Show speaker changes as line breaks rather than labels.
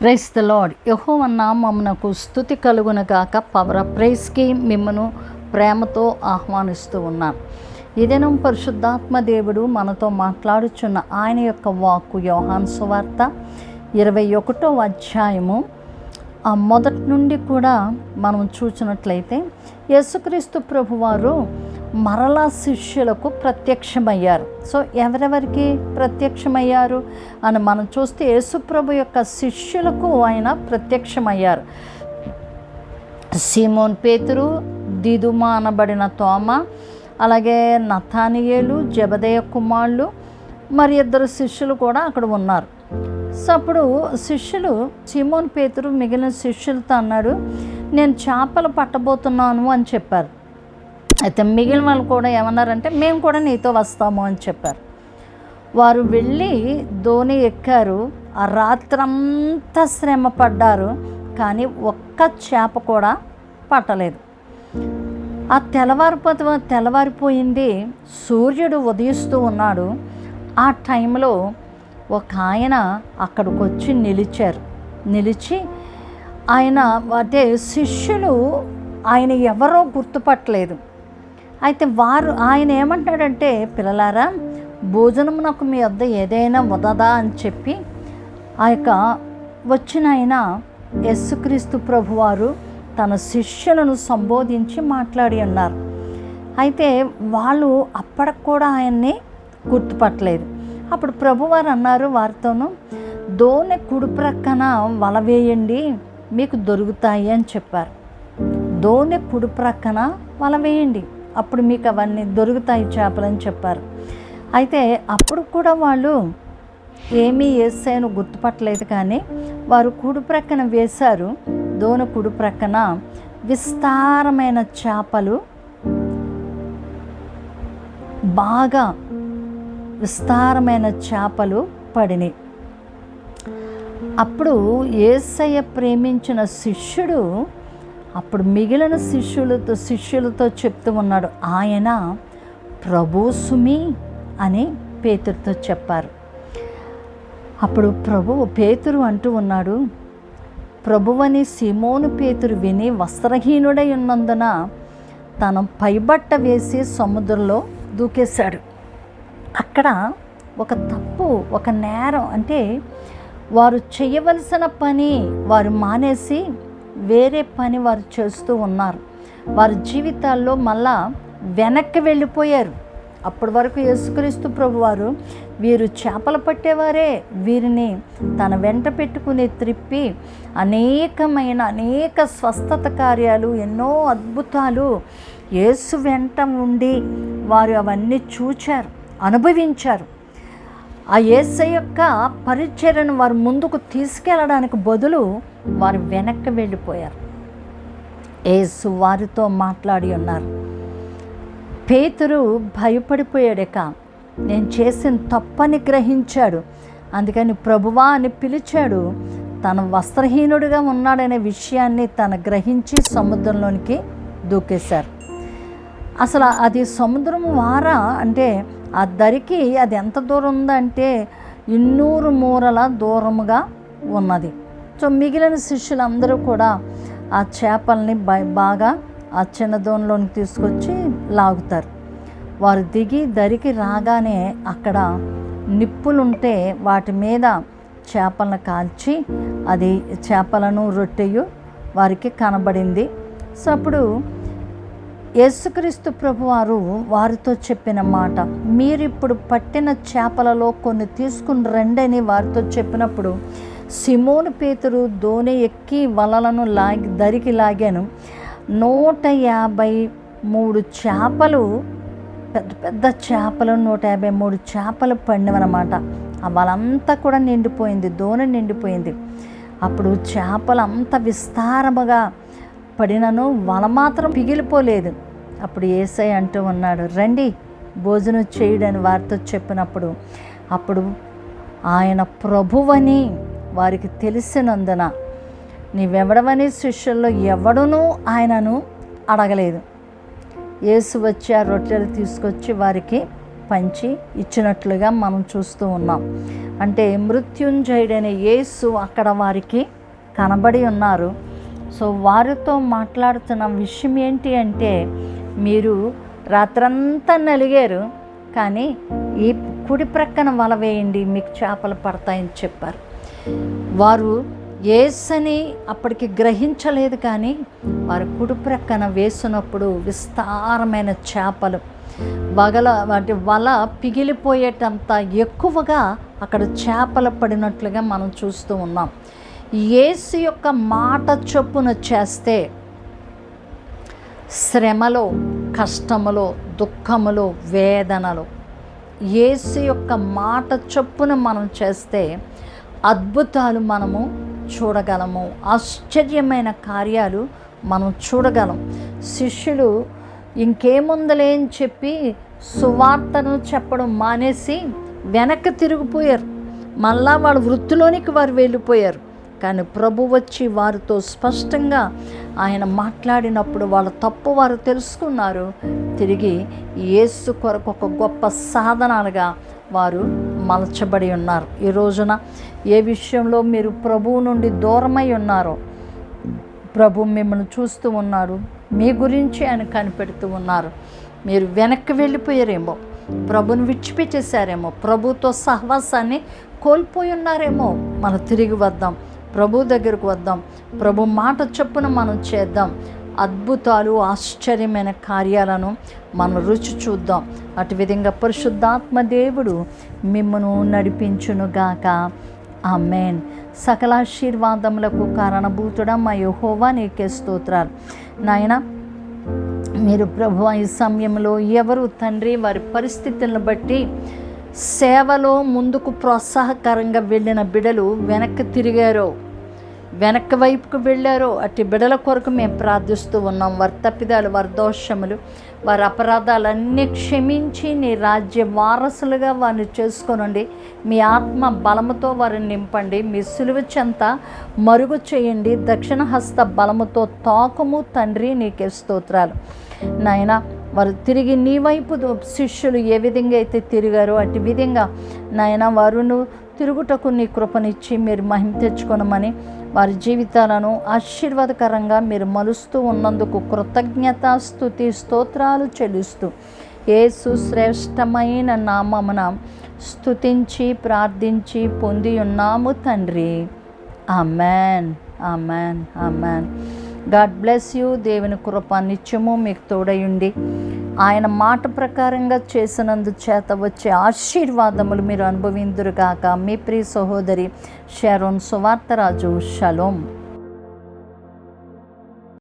Price the lord యహోవ నామమునకు స్థుతి కలుగునగాక పవర్ ప్రైస్కి మిమ్మను ప్రేమతో ఆహ్వానిస్తూ ఉన్నాను ఇదేనం పరిశుద్ధాత్మ దేవుడు మనతో మాట్లాడుచున్న ఆయన యొక్క వాక్కు యోహాన్ సువార్త ఇరవై ఒకటో అధ్యాయము. ఆ మొదటి నుండి కూడా మనం చూసినట్లయితే యేసుక్రీస్తు ప్రభువారు మరలా శిష్యులకు ప్రత్యక్షమయ్యారు. సో ఎవరెవరికి ప్రత్యక్షమయ్యారు? అని మనం చూస్తే యేసుప్రభు యొక్క శిష్యులకు ఆయన ప్రత్యక్షమయ్యారు. సీమోన్ పేతురు దిదుమా అనబడిన తోమ అలాగే నథానియేలు జబదయ కుమారులు మరి ఇద్దరు శిష్యులు కూడా అక్కడ ఉన్నారు. సో అప్పుడు శిష్యులు సిమోన్ పేతురు మిగిలిన శిష్యులతో అన్నాడు నేను చేపలు పట్టబోతున్నాను అని చెప్పారు. అయితే మిగిలిన వాళ్ళు కూడా ఏమన్నారంటే మేము కూడా నీతో వస్తాము అని చెప్పారు. వారు వెళ్ళి ధోని ఎక్కారు. ఆ రాత్రంతా శ్రమ పడ్డారు. కానీ ఒక్క చేప కూడా పట్టలేదు. ఆ తెల్లవారిపోత తెల్లవారిపోయింది సూర్యుడు ఉదయిస్తూ ఉన్నాడు. ఆ టైంలో ఒక ఆయన అక్కడికి వచ్చి నిలిచారు. నిలిచి ఆయన అంటే శిష్యులు ఆయన ఎవరో గుర్తుపట్టలేదు. అయితే వారు ఆయన ఏమంటాడంటే పిల్లలారా భోజనం నాకు మీ వద్ద ఏదైనా వదదా అని చెప్పి ఆ యొక్క వచ్చిన ఆయన యేసుక్రీస్తు ప్రభువారు తన శిష్యులను సంబోధించి మాట్లాడి ఉన్నారు అయితే వాళ్ళు అప్పటికి కూడా ఆయన్ని గుర్తుపట్టలేదు. అప్పుడు ప్రభువారు అన్నారు వారితోనూ దోనె కుడి ప్రక్కన వల వేయండి మీకు దొరుకుతాయి అని చెప్పారు. దోనె కుడి ప్రక్కన వల వేయండి అప్పుడు మీకు అవన్నీ దొరుకుతాయి చేపలని చెప్పారు. అయితే అప్పుడు కూడా వాళ్ళు ఏమీ వేసాయని గుర్తుపట్టలేదు కానీ వారు కుడి ప్రక్కన వేశారు. దోన కుడి ప్రక్కన విస్తారమైన చేపలు బాగా విస్తారమైన చేపలు పడినాయి. అప్పుడు ఏసయ్య ప్రేమించిన శిష్యుడు అప్పుడు మిగిలిన శిష్యులతో శిష్యులతో చెప్తూ ఉన్నాడు ఆయన ప్రభు సుమి అని పేతురుతో చెప్పారు. అప్పుడు ప్రభువు పేతురు అంటూ ఉన్నాడు ప్రభువని సిమోను పేతురు విని వస్త్రహీనుడై ఉన్నందున తన పైబట్ట వేసి సముద్రంలో దూకేశాడు. అక్కడ ఒక తప్పు ఒక నేరం అంటే వారు చేయవలసిన పని వారు మానేసి వేరే పని వారు చేస్తూ ఉన్నారు. వారి జీవితాల్లో మళ్ళా వెనక్కి వెళ్ళిపోయారు. అప్పటి వరకు యేసుక్రీస్తు ప్రభువారు వీరు చేపలు పట్టేవారే వీరిని తన వెంట పెట్టుకుని త్రిప్పి అనేకమైన అనేక స్వస్థత కార్యాలు ఎన్నో అద్భుతాలు యేసు వెంట ఉండి వారు అవన్నీ చూచారు అనుభవించారు. ఆ యేస యొక్క పరిచర్యను వారు ముందుకు తీసుకెళ్ళడానికి బదులు వారు వెనక్కి వెళ్ళిపోయారు. ఏసు వారితో మాట్లాడి ఉన్నారు. పేతురు భయపడిపోయాడక నేను చేసిన తప్పని గ్రహించాడు. అందుకని ప్రభువా అని పిలిచాడు. తన వస్త్రహీనుడిగా ఉన్నాడనే విషయాన్ని తను గ్రహించి సముద్రంలోనికి దూకేశారు. అసలు అది సముద్రం వారా? అంటే ఆ దరికి అది ఎంత దూరం ఉందంటే ఇన్నూరు మూరల దూరముగా ఉన్నది. సో మిగిలిన శిష్యులందరూ కూడా ఆ చేపల్ని బాగా ఆ చిన్న దోణలోనికి తీసుకొచ్చి లాగుతారు. వారు దిగి దరికి రాగానే అక్కడ నిప్పులుంటే వాటి మీద చేపలను కాల్చి అది చేపలను రొట్టెయు వారికి కనబడింది. సో అప్పుడు యేసుక్రీస్తు ప్రభువారు వారితో చెప్పిన మాట మీరిప్పుడు పట్టిన చేపలలో కొన్ని తీసుకుని రండని వారితో చెప్పినప్పుడు సిమోను పేతురు దోణి ఎక్కి వలలను లాగి దరికి లాగాను. నూట యాభై మూడు చేపలు పెద్ద పెద్ద చేపలు నూట యాభై మూడు చేపలు పండివన్నమాట. ఆ వాళ్ళంతా కూడా నిండిపోయింది దోణి నిండిపోయింది. అప్పుడు చేపలు అంత విస్తారముగా పడినను వల మాత్రం పిగిలిపోలేదు. అప్పుడు ఏసై అంటూ ఉన్నాడు రండి భోజనం చేయడని వారితో చెప్పినప్పుడు అప్పుడు ఆయన ప్రభువని వారికి తెలిసినందున నీవెవడవని శిష్యుల్లో ఎవడునూ ఆయనను అడగలేదు. యేసు వచ్చి ఆ రొట్టెలు తీసుకొచ్చి వారికి పంచి ఇచ్చినట్లుగా మనం చూస్తూ ఉన్నాం. అంటే మృత్యుంజయుడైన యేసు అక్కడ వారికి కనబడి ఉన్నారు. సో వారితో మాట్లాడుతున్న విషయం ఏంటి అంటే మీరు రాత్రంతా నలిగారు కానీ ఈ కుడి ప్రక్కన వల వేయండి మీకు చేపలు పడతాయని చెప్పారు. వారు ఏసని అప్పటికి గ్రహించలేదు కానీ వారు కుడి ప్రక్కన వేసినప్పుడు విస్తారమైన చేపలు వగల వాటి వల పిగిలిపోయేటంత ఎక్కువగా అక్కడ చేపలు పడినట్లుగా మనం చూస్తూ ఉన్నాం. యేసు యొక్క మాట చొప్పున చేస్తే శ్రమలో కష్టములో దుఃఖములో వేదనలో యేసు యొక్క మాట చొప్పున మనం చేస్తే అద్భుతాలు మనము చూడగలము. ఆశ్చర్యమైన కార్యాలు మనం చూడగలం. శిష్యులు ఇంకేముందలే అని చెప్పి సువార్తను చెప్పడం మానేసి వెనక్కి తిరిగిపోయారు. మళ్ళా వాళ్ళ వృత్తిలోనికి వారు వెళ్ళిపోయారు. కానీ ప్రభు వచ్చి వారితో స్పష్టంగా ఆయన మాట్లాడినప్పుడు వాళ్ళ తప్పు వారు తెలుసుకున్నారు. తిరిగి యేసు కొరకు ఒక గొప్ప సాధనాలుగా వారు మలచబడి ఉన్నారు. ఈ రోజున ఏ విషయంలో మీరు ప్రభువు నుండి దూరమై ఉన్నారో ప్రభు మిమ్మల్ని చూస్తూ ఉన్నాడు మీ గురించి ఆయన కనిపెడుతూ ఉన్నారు. మీరు వెనక్కి వెళ్ళిపోయారేమో ప్రభుని విడిచిపెట్టేశారేమో ప్రభుతో సహవాసాన్ని కోల్పోయి ఉన్నారేమో. మనం తిరిగి వద్దాం. ప్రభు దగ్గరకు వద్దాం. ప్రభు మాట చొప్పున మనం చేద్దాం. అద్భుతాలు ఆశ్చర్యమైన కార్యాలను మనం రుచి చూద్దాం. అటు విధంగా పరిశుద్ధాత్మ దేవుడు మిమ్మను నడిపించునుగాక ఆమెన్. సకలాశీర్వాదములకు కారణభూతుడా మా యహోవా నీకే స్తోత్రాలు. నాయన మీరు ప్రభు ఈ సమయంలో ఎవరు తండ్రి వారి పరిస్థితులను బట్టి సేవలో ముందుకు ప్రోత్సాహకరంగా వెళ్ళిన బిడలు వెనక్కి తిరిగారో. వెనక్కి వైపుకు వెళ్ళారో. అట్టి బిడల కొరకు మేము ప్రార్థిస్తూ ఉన్నాం. వారి తప్పిదాలు వారి దోషములు వారి అపరాధాలన్నీ క్షమించి నీ రాజ్య వారసులుగా వారిని చేసుకోనండి. మీ ఆత్మ బలముతో వారిని నింపండి. మీ సులువ చెంత మరుగు చేయండి. దక్షిణ హస్త బలముతో తాకము తండ్రి నీకే స్తోత్రాలు. నాయనా వారు తిరిగి నీ వైపు శిష్యులు ఏ విధంగా అయితే తిరిగారో అటు విధంగా నాయన వారును తిరుగుటకు నీ కృపనిచ్చి మీరు మహిమ తెచ్చుకొనమని వారి జీవితాలను ఆశీర్వాదకరంగా మీరు మలుస్తూ ఉన్నందుకు కృతజ్ఞత స్థుతి స్తోత్రాలు చెల్లిస్తూ ఏసు శ్రేష్టమైన నామమున స్థుతించి ప్రార్థించి పొంది ఉన్నాము తండ్రి. Amen. Amen. Amen. God bless you దేవుని కృప నిత్యము మీకు తోడయుండి. ఆయన మాట ప్రకారంగా చేసినందు చేత వచ్చే ఆశీర్వాదములు మీరు అనుభవిందురుగాక మీ ప్రియ సహోదరి షారోన్ సువార్తరాజు షలోం.